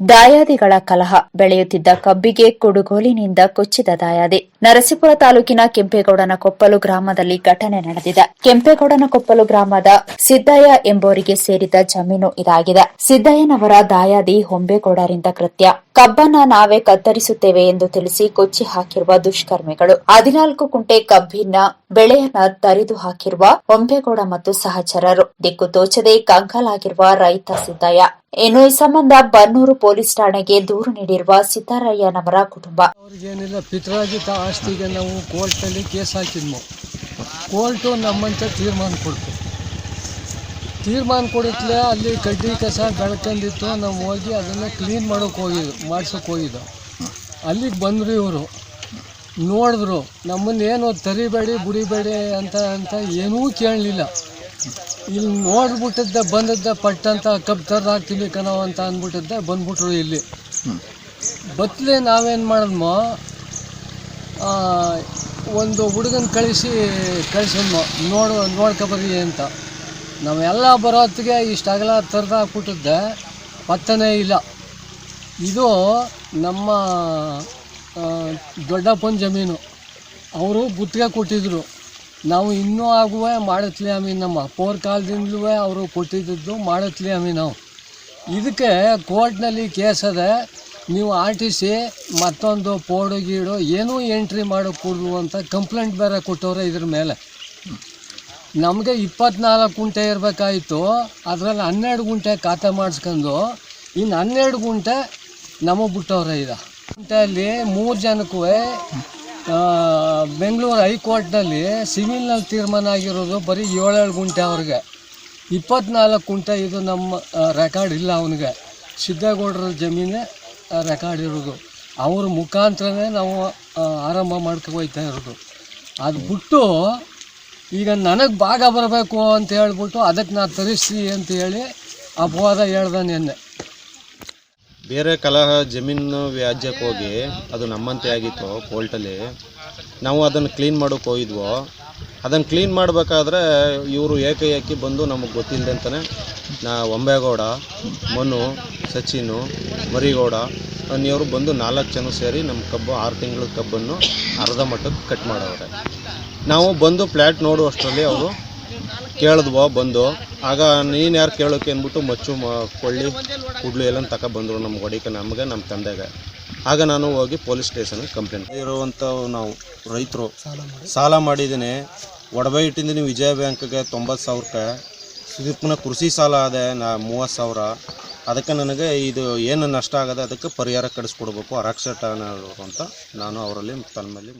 ದಾಯಾದಿಗಳ ಕಲಹ ಬೆಳೆಯುತ್ತಿದ್ದ ಕಬ್ಬಿಗೆ ಕುಡುಗೋಲಿನಿಂದ ಕೊಚ್ಚಿದ ದಾಯಾದಿ. ನರಸೀಪುರ ತಾಲೂಕಿನ ಕೆಂಪೇಗೌಡನ ಕೊಪ್ಪಲು ಗ್ರಾಮದಲ್ಲಿ ಘಟನೆ ನಡೆದಿದೆ. ಕೆಂಪೇಗೌಡನ ಕೊಪ್ಪಲು ಗ್ರಾಮದ ಸಿದ್ದಯ್ಯ ಎಂಬುವರಿಗೆ ಸೇರಿದ ಜಮೀನು ಇದಾಗಿದೆ. ಸಿದ್ದಯ್ಯನವರ ದಾಯಾದಿ ಹೊಂಬೇಗೌಡರಿಂದ ಕೃತ್ಯ. ಕಬ್ಬನ್ನ ನಾವೇ ಕತ್ತರಿಸುತ್ತೇವೆ ಎಂದು ತಿಳಿಸಿ ಕೊಚ್ಚಿ ಹಾಕಿರುವ ದುಷ್ಕರ್ಮಿಗಳು. ಹದಿನಾಲ್ಕು ಕುಂಟೆ ಕಬ್ಬಿನ ಬೆಳೆಯನ್ನ ತರಿದು ಹಾಕಿರುವ ಹೊಂಬೆಗೌಡ ಮತ್ತು ಸಹಚರರು. ದಿಕ್ಕು ತೋಚದೆ ಕಂಗಾಲಾಗಿರುವ ರೈತ ಸಿದ್ದಯ್ಯ. ಇನ್ನು ಈ ಸಂಬಂಧ ಬನ್ನೂರು ಪೊಲೀಸ್ ಠಾಣೆಗೆ ದೂರು ನೀಡಿರುವ ಸಿದ್ದರಾಯ್ಯನವರ ಕುಟುಂಬ. ಅವ್ರಿಗೇನಿಲ್ಲ ಪಿತ್ರಾಜಿತ ಆಸ್ತಿಗೆ ನಾವು ಕೋರ್ಟಲ್ಲಿ ಕೇಸ್ ಹಾಕಿದ್ವು. ನಮ್ಮಂತ ತೀರ್ಮಾನ ಕೊಡ್ತು. ತೀರ್ಮಾನ ಕೊಡಿತ್ಲೆ, ಅಲ್ಲಿ ಕಡ್ಡಿ ಕಸ ಬೆಳ್ಕೊಂಡಿತ್ತು ನಾವು ಹೋಗಿ ಅದನ್ನು ಕ್ಲೀನ್ ಮಾಡೋಕೆ ಹೋಗಿದ್ದು ಮಾಡ್ಸೋಕೆ ಹೋಗಿದ್ದು ಅಲ್ಲಿಗೆ ಬಂದರು ಇವರು. ನೋಡಿದ್ರು, ನಮ್ಮನ್ನು ಏನು ತರಿಬೇಡಿ ಬುಡಿಬೇಡಿ ಅಂತ ಅಂತ ಏನೂ ಕೇಳಲಿಲ್ಲ. ಇಲ್ಲಿ ನೋಡ್ಬಿಟ್ಟಿದ್ದೆ, ಬಂದಿದ್ದೆ ಪಟ್ಟಂತ ಕಬ್ಬು ತರ್ದು ಹಾಕ್ತೀವಿ ಕಣೋ ಅಂತ ಅಂದ್ಬಿಟ್ಟಿದ್ದೆ, ಬಂದ್ಬಿಟ್ರು ಇಲ್ಲಿ. ಬತ್ಲೆ ನಾವೇನು ಮಾಡಿದ್ಮೋ ಒಂದು ಹುಡುಗನ ಕಳಿಸಿ, ಕಳಿಸಿದ್ಮೋ. ನೋಡು ನೋಡ್ಕೊಬರ್ರಿ ಅಂತ. ನಾವೆಲ್ಲ ಬರೋ ಹೊತ್ತಿಗೆ ಇಷ್ಟು ಅಗಲ ತರ್ದು ಹಾಕ್ಬಿಟ್ಟಿದ್ದೆ ಪತ್ತನೇ ಇಲ್ಲ. ಇದು ನಮ್ಮ ದೊಡ್ಡಪ್ಪನ ಜಮೀನು. ಅವರು ಗುತ್ತಿಗೆ ಕೊಟ್ಟಿದ್ರು. ನಾವು ಇನ್ನೂ ಆಗುವ ಮಾಡತ್ಲಿ ಅಮೀನ್ ನಮ್ಮ. ಪೋರ್ ಕಾಲದಿಂದಲೂ ಅವರು ಕೊಟ್ಟಿದ್ದು ಮಾಡತ್ಲಿ ಅಮೀನ್ ನಾವು. ಇದಕ್ಕೆ ಕೋರ್ಟ್ನಲ್ಲಿ ಕೇಸ್ ಅದೆ. ನೀವು ಆರ್ ಟಿ ಸಿ ಮತ್ತೊಂದು ಪೋಡು ಗೀಡು ಏನೂ ಎಂಟ್ರಿ ಮಾಡೋಕ್ಕೂಡ್ದು ಅಂತ ಕಂಪ್ಲೇಂಟ್ ಬೇರೆ ಕೊಟ್ಟವ್ರೆ ಇದ್ರ ಮೇಲೆ. ನಮಗೆ ಇಪ್ಪತ್ನಾಲ್ಕು ಗುಂಟೆ ಇರಬೇಕಾಯಿತು. ಅದರಲ್ಲಿ ಹನ್ನೆರಡು ಗುಂಟೆ ಖಾತೆ ಮಾಡಿಸ್ಕೊಂಡು ಇನ್ನು ಹನ್ನೆರಡು ಗುಂಟೆ ನಮಗೆ ಬಿಟ್ಟವ್ರೆ ಇದು ಗುಂಟೆಯಲ್ಲಿ ಮೂರು ಜನಕ್ಕೂ ಬೆಂಗಳೂರು ಹೈಕೋರ್ಟ್ನಲ್ಲಿ ಸಿವಿಲ್ನಲ್ಲಿ ತೀರ್ಮಾನ ಆಗಿರೋದು ಬರೀ ಏಳೇಳು ಗುಂಟೆ ಅವ್ರಿಗೆ. ಇಪ್ಪತ್ನಾಲ್ಕು ಗುಂಟೆ ಇದು ನಮ್ಮ ರೆಕಾರ್ಡ್ ಇಲ್ಲ ಅವನಿಗೆ. ಸಿದ್ದೇಗೌಡರ ಜಮೀನೇ ರೆಕಾರ್ಡ್ ಇರೋದು. ಅವ್ರ ಮುಖಾಂತರನೇ ನಾವು ಆರಂಭ ಮಾಡ್ಕೊ ಹೋಗ್ತಾ ಇರೋದು. ಅದು ಬಿಟ್ಟು ಈಗ ನನಗೆ ಭಾಗ ಬರಬೇಕು ಅಂತ ಹೇಳ್ಬಿಟ್ಟು ಅದಕ್ಕೆ ನಾನು ತರಿಸಿ ಅಂತ ಹೇಳಿ ಅಪವಾದ ಹೇಳ್ದೆ ನಿನ್ನೆ. ಬೇರೆ ಕಲಹ ಜಮೀನು ವ್ಯಾಜ್ಯಕ್ಕೆ ಹೋಗಿ ಅದು ನಮ್ಮಂತೆ ಆಗಿತ್ತು ಕೋರ್ಟಲ್ಲಿ, ನಾವು ಅದನ್ನು ಕ್ಲೀನ್ ಮಾಡೋಕೆ ಹೋಗಿದ್ವು, ಅದನ್ನು ಕ್ಲೀನ್ ಮಾಡಬೇಕಾದ್ರೆ ಇವರು ಏಕೈಕಿ ಬಂದು ನಮಗೆ ಗೊತ್ತಿಲ್ಲದಂತಾನೆ ನಾ ಒಂಬೇಗೌಡ ಮನು, ಸಚಿನು, ಮರಿಗೌಡ, ಅನ್ನೋರು ಬಂದು ನಾಲ್ಕು ಜನ ಸೇರಿ ನಮ್ಮ ಕಬ್ಬು ಆರು ತಿಂಗಳ ಕಬ್ಬನ್ನು ಅರ್ಧ ಮಟ್ಟಕ್ಕೆ ಕಟ್ ಮಾಡವ್ರೆ. ನಾವು ಬಂದು ಫ್ಲ್ಯಾಟ್ ನೋಡುವಷ್ಟರಲ್ಲಿ ಅವರು ಕೇಳಿದ್ವೋ ಬಂದು. ಆಗ ನೀನು ಯಾರು ಕೇಳೋಕೆ ಅಂದ್ಬಿಟ್ಟು ಮಚ್ಚು ಮ, ಕೊಳ್ಳಿ, ಕುಡ್ಲಿ ಎಲ್ಲ ತಗೊಬಂದರು ನಮ್ಮ ಹೊಡಿಕೆ, ನಮಗೆ ನಮ್ಮ ತಂದೆಗೆ. ಆಗ ನಾನು ಹೋಗಿ ಪೊಲೀಸ್ ಸ್ಟೇಷನ್ಗೆ ಕಂಪ್ಲೇಂಟ್ ಇರುವಂಥ ನಾವು ರೈತರು, ಸಾಲ ಮಾಡಿದ್ದೀನಿ. ಒಡವೆ ಇಟ್ಟಿದ್ದೀನಿ ವಿಜಯ ಬ್ಯಾಂಕ್ಗೆ ತೊಂಬತ್ತು ಸಾವಿರಕ್ಕೆ ಸುದೀಪ್ನ ಕೃಷಿ ಸಾಲ ಅದೇ ನಾ, ಮೂವತ್ತು ಸಾವಿರ. ಅದಕ್ಕೆ ನನಗೆ ಇದು ಏನು ನಷ್ಟ ಆಗದೆ ಅದಕ್ಕೆ ಪರಿಹಾರ ಕಡಿಸ್ಕೊಡ್ಬೇಕು ಅರಕ್ಷಟ ಅಂತ ನಾನು ಅವರಲ್ಲಿ ತನ್ನಲ್ಲಿ